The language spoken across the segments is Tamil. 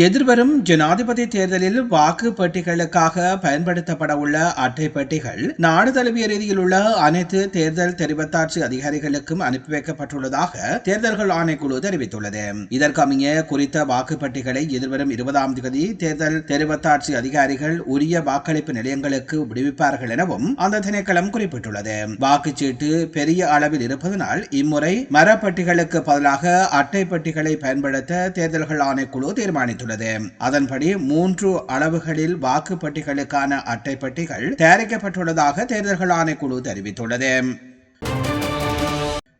எதிர்வரும் ஜனாதிபதி தேர்தலில் வாக்கு பெட்டிகளுக்காக பயன்படுத்தப்பட உள்ள அட்டை பெட்டிகள் நாடு தழுவிய ரீதியில் உள்ள அனைத்து தேர்தல் தெரிவத்தாட்சி அதிகாரிகளுக்கும் அனுப்பி வைக்கப்பட்டுள்ளதாக தேர்தல்கள் ஆணைக்குழு தெரிவித்துள்ளது. இதற்கமைய குறித்த வாக்கு பெட்டிகளை எதிர்வரும் இருபதாம் தேதி தேர்தல் தெரிவத்தாட்சி அதிகாரிகள் உரிய வாக்களிப்பு நிலையங்களுக்கு விடுவிப்பார்கள் எனவும் அந்த திணைக்களம் குறிப்பிட்டுள்ளது. வாக்குச்சீட்டு பெரிய அளவில் இருப்பதனால் இம்முறை மரப்பட்டிகளுக்கு பதிலாக அட்டை பெட்டிகளை பயன்படுத்த தேர்தல்கள் ஆணைக்குழு தீர்மானித்துள்ளது. அதன்படி மூன்று அளவுகளில் வாக்குப்பட்டிகளுக்கான அட்டைப்பட்டிகள் தயாரிக்கப்பட்டுள்ளதாக தேர்தல்கள் ஆணைக்குழு தெரிவித்துள்ளது.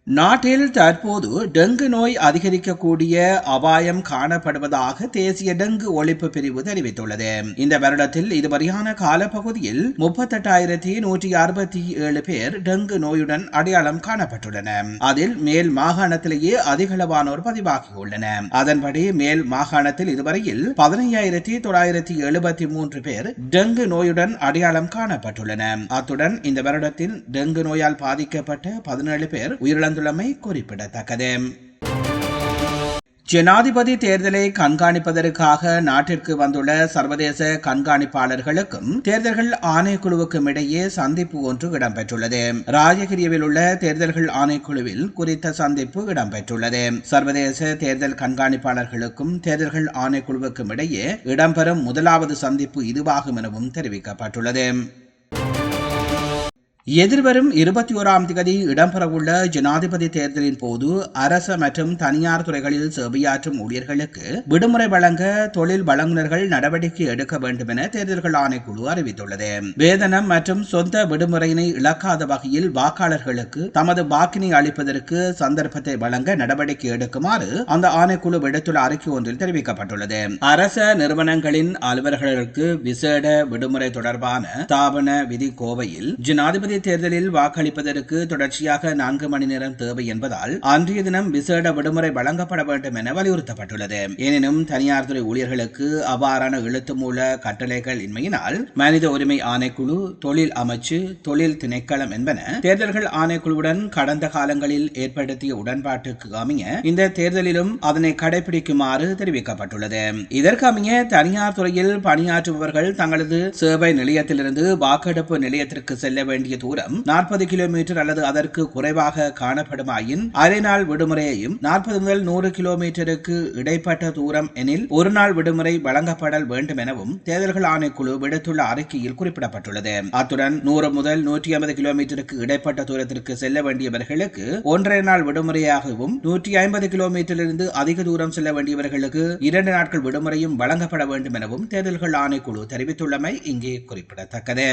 நாட்டில் தற்போது டெங்கு நோய் அதிகரிக்கக்கூடிய அபாயம் காணப்படுவதாக தேசிய டெங்கு ஒழிப்பு பிரிவு தெரிவித்துள்ளது. இந்த வருடத்தில் இதுவரையான காலப்பகுதியில் முப்பத்தெட்டாயிரத்தி நூற்றி அறுபத்தி ஏழு பேர் டெங்கு நோயுடன் அடையாளம் காணப்பட்டுள்ளன. அதில் மேல் மாகாணத்திலேயே அதிகளவானோர் பதிவாகியுள்ளனர் அதன்படி மேல் மாகாணத்தில் இதுவரையில் பதினையாயிரத்தி தொள்ளாயிரத்தி எழுபத்தி மூன்று பேர் டெங்கு நோயுடன் அடையாளம் காணப்பட்டுள்ளனர் அத்துடன் இந்த வருடத்தில் டெங்கு நோயால் பாதிக்கப்பட்ட பதினேழு பேர் உயிரிழந்த இழந்துள்ளமை குறிப்பிடத்தக்கது. ஜனாதிபதி தேர்தலை கண்காணிப்பதற்காக நாட்டிற்கு வந்துள்ள சர்வதேச கண்காணிப்பாளர்களுக்கும் தேர்தல்கள் ஆணைக்குழுவுக்கும் இடையே சந்திப்பு ஒன்று இடம்பெற்றுள்ளது. ராஜகிரியவில் உள்ள தேர்தல்கள் ஆணைக்குழுவில் குறித்த சந்திப்பு இடம்பெற்றுள்ளது. சர்வதேச தேர்தல் கண்காணிப்பாளர்களுக்கும் தேர்தல்கள் ஆணைக்குழுவுக்கும் இடையே இடம்பெறும் முதலாவது சந்திப்பு இதுவாகும் எனவும் தெரிவிக்கப்பட்டுள்ளது. எதிர்வரும் இருபத்தி ஓராம் தேதி இடம்பெறவுள்ள ஜனாதிபதி தேர்தலின் போது அரச மற்றும் தனியார் துறைகளில் சேவையாற்றும் ஊழியர்களுக்கு விடுமுறை வழங்க தொழில் வழங்குநர்கள் நடவடிக்கை எடுக்க வேண்டும் என தேர்தல்கள் ஆணைக்குழு அறிவித்துள்ளது. வேதனம் மற்றும் சொந்த விடுமுறையினை இழக்காத வகையில் வாக்காளர்களுக்கு தமது வாக்கினை அளிப்பதற்கு சந்தர்ப்பத்தை வழங்க நடவடிக்கை எடுக்குமாறு அந்த ஆணைக்குழு விடுத்துள்ள அறிக்கை ஒன்றில் தெரிவிக்கப்பட்டுள்ளது. அரச நிறுவனங்களின் அலுவலர்களுக்கு விசேட விடுமுறை தொடர்பான ஸ்தாபன விதி கோவையில் ஜனாதிபதி ஜனாதிபதி தேர்தலில் வாக்களிப்பதற்கு தொடர்ச்சியாக நான்கு மணி நேரம் தேவை என்பதால் அன்றைய தினம் விசேட விடுமுறை வழங்கப்பட வேண்டும் என வலியுறுத்தப்பட்டுள்ளது. எனினும் தனியார் துறை ஊழியர்களுக்கு அவ்வாறான எழுத்து மூல கட்டளைகள் இன்மையினால் மனித உரிமை ஆணைக்குழு தொழில் அமைச்சு தொழில் திணைக்களம் என்பன தேர்தல்கள் ஆணைக்குழுவுடன் கடந்த காலங்களில் ஏற்படுத்திய உடன்பாட்டுக்கு அமைய இந்த தேர்தலிலும் அதனை கடைபிடிக்குமாறு தெரிவிக்கப்பட்டுள்ளது. இதற்கு அமைய தனியார் துறையில் பணியாற்றுபவர்கள் தங்களது சேவை நிலையத்திலிருந்து வாக்கெடுப்பு நிலையத்திற்கு செல்ல வேண்டிய தூரம் நாற்பது கிலோமீட்டர் அல்லது அதற்கு குறைவாக காணப்படுமாயின் அரை நாள் விடுமுறையையும் நாற்பது முதல் நூறு கிலோமீட்டருக்கு இடைப்பட்ட தூரம் எனில் ஒரு நாள் விடுமுறை வழங்கப்படல் வேண்டும் எனவும் தேர்தல்கள் ஆணைக்குழு விடுத்துள்ள அறிக்கையில் குறிப்பிடப்பட்டுள்ளது. அத்துடன் நூறு முதல் நூற்றி ஐம்பது கிலோமீட்டருக்கு இடைப்பட்ட தூரத்திற்கு செல்ல வேண்டியவர்களுக்கு ஒன்றரை நாள் விடுமுறையாகவும் நூற்றி ஐம்பது கிலோமீட்டரிலிருந்து அதிக தூரம் செல்ல வேண்டியவர்களுக்கு இரண்டு நாட்கள் விடுமுறையும் வழங்கப்பட வேண்டும் எனவும் தேர்தல்கள் ஆணைக்குழு தெரிவித்துள்ளமை இங்கே குறிப்பிடத்தக்கது.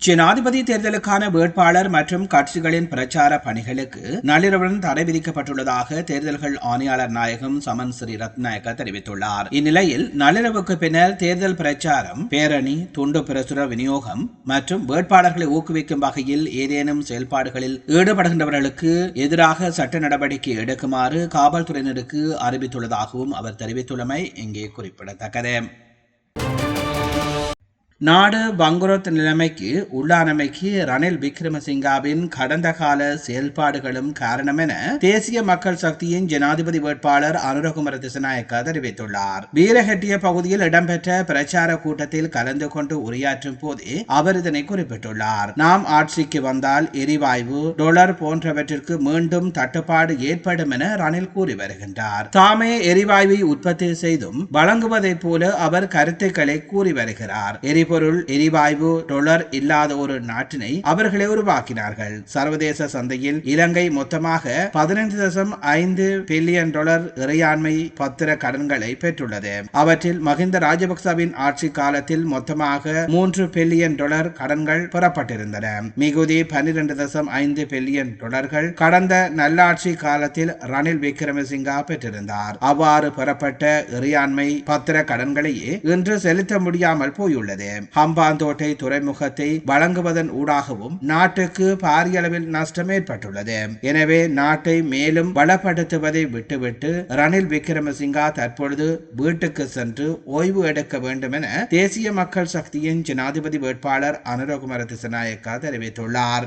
ஜனாதிபதி தேர்தலுக்கான வேட்பாளர் மற்றும் கட்சிகளின் பிரச்சார பணிகளுக்கு நள்ளிரவுடன் தடை விதிக்கப்பட்டுள்ளதாக தேர்தல்கள் ஆணையாளர் நாயகம் சமன் ஸ்ரீ ரத்நாயக்க தெரிவித்துள்ளார். இந்நிலையில் நள்ளிரவுக்கு பின்னர் தேர்தல் பிரச்சாரம் பேரணி துண்டு பிரசுர விநியோகம் மற்றும் வேட்பாளர்களை ஊக்குவிக்கும் வகையில் ஏதேனும் செயல்பாடுகளில் ஈடுபடுகின்றவர்களுக்கு எதிராக சட்ட நடவடிக்கை எடுக்குமாறு காவல்துறையினருக்கு அறிவித்துள்ளதாகவும் அவர் தெரிவித்துள்ளமை இங்கே குறிப்பிடத்தக்கது. நாடு வங்குரோத் நிலைமைக்கு உள்ளானமைக்கு ரணில் விக்ரமசிங்காவின் கடந்த கால செயல்பாடுகளும் காரணம் என தேசிய மக்கள் சக்தியின் ஜனாதிபதி வேட்பாளர் அனுரகுமர திசநாயக்க தெரிவித்துள்ளார். வீரஹெட்டிய பகுதியில் இடம்பெற்ற பிரச்சார கூட்டத்தில் கலந்து கொண்டு உரையாற்றும் போதே அவர் இதனை குறிப்பிட்டுள்ளார். நாம் ஆட்சிக்கு வந்தால் எரிவாயு டொலர் போன்றவற்றிற்கு மீண்டும் தட்டுப்பாடு ஏற்படும் என ரணில் கூறி வருகின்றார். தாமே எரிவாயுவை உற்பத்தி செய்தும் வழங்குவதைப் போல அவர் கருத்துக்களை கூறி வருகிறார். எரிபொருள் எரிவாயு டொலர் இல்லாத ஒரு நாட்டினை அவர்களே உருவாக்கினார்கள். சர்வதேச சந்தையில் இலங்கை மொத்தமாக பதினைந்து தசம் ஐந்து பில்லியன் டாலர் இறையாண்மை பத்திர கடன்களை பெற்றுள்ளது. அவற்றில் மஹிந்த ராஜபக்சவின் ஆட்சி காலத்தில் மொத்தமாக மூன்று பில்லியன் டாலர் கடன்கள் பெறப்பட்டிருந்தன. மிகுதி பன்னிரண்டு தசம் ஐந்து பில்லியன் டாலர்கள் கடந்த நல்லாட்சி காலத்தில் ரணில் விக்ரமசிங்கா பெற்றிருந்தார். அவ்வாறு பெறப்பட்ட இறையாண்மை பத்திர கடன்களையே இன்று செலுத்த முடியாமல் போயுள்ளது. ஹம்பாந்தோட்டை துறைமுகத்தை வழங்குவதன் ஊடாகவும் நாட்டுக்கு பாரிய அளவில் நஷ்டம் ஏற்பட்டுள்ளது. எனவே நாட்டை மேலும் பலப்படுத்துவதை விட்டுவிட்டு ரணில் விக்ரமசிங்கா தற்பொழுது வீட்டுக்கு சென்று ஓய்வு எடுக்க வேண்டும் என தேசிய மக்கள் சக்தியின் ஜனாதிபதி வேட்பாளர் அனுரகுமார திசநாயக்கா தெரிவித்துள்ளார்.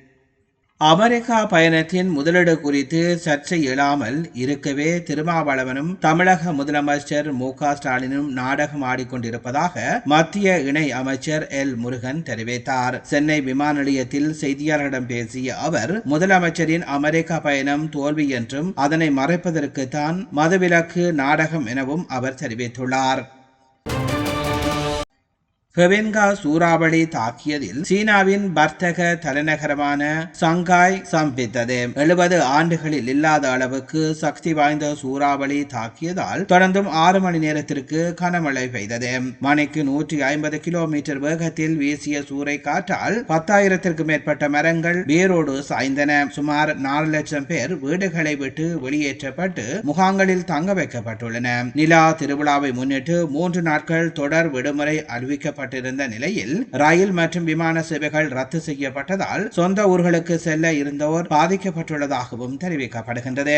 அமெரிக்கா பயணத்தின் முதலீடு குறித்து சர்ச்சை எழாமல் இருக்கவே திருமாவளவனும் தமிழக முதலமைச்சர் மு க ஸ்டாலினும் நாடகம் ஆடிக்கொண்டிருப்பதாக மத்திய இணை அமைச்சர் எல். முருகன் தெரிவித்தார். சென்னை விமான நிலையத்தில் செய்தியாளர்களிடம் பேசிய அவர் முதலமைச்சரின் அமெரிக்கா பயணம் தோல்வி என்றும் அதனை மறைப்பதற்குத்தான் மதுவிலக்கு நாடகம் எனவும் அவர் தெரிவித்துள்ளார். ஹெவென்கா சூறாவளி தாக்கியதில் சீனாவின் வர்த்தக தலைநகரமான சங்காய் சம்பித்தது எழுபது ஆண்டுகளில் இல்லாத அளவுக்கு சக்தி வாய்ந்த சூறாவளி தாக்கியதால் தொடர்ந்தும் ஆறு மணி நேரத்திற்கு கனமழை பெய்தது. மணிக்கு நூற்றி ஐம்பது கிலோமீட்டர் வேகத்தில் வீசிய சூறை காற்றால் பத்தாயிரத்திற்கும் மேற்பட்ட மரங்கள் வேரோடு சாய்ந்தன. சுமார் நாலு லட்சம் பேர் வீடுகளை விட்டு வெளியேற்றப்பட்டு முகாங்களில் தங்க வைக்கப்பட்டுள்ளன. நிலா திருவிழாவை முன்னிட்டு மூன்று நாட்கள் தொடர் விடுமுறை அறிவிக்கப்பட்ட செய்யப்பட்டிருந்த நிலையில் ரயில் மற்றும் விமான சேவைகள் ரத்து செய்யப்பட்டதால் சொந்த ஊர்களுக்கு செல்ல இருந்தோர் பாதிக்கப்பட்டுள்ளதாகவும் தெரிவிக்கப்படுகின்றது.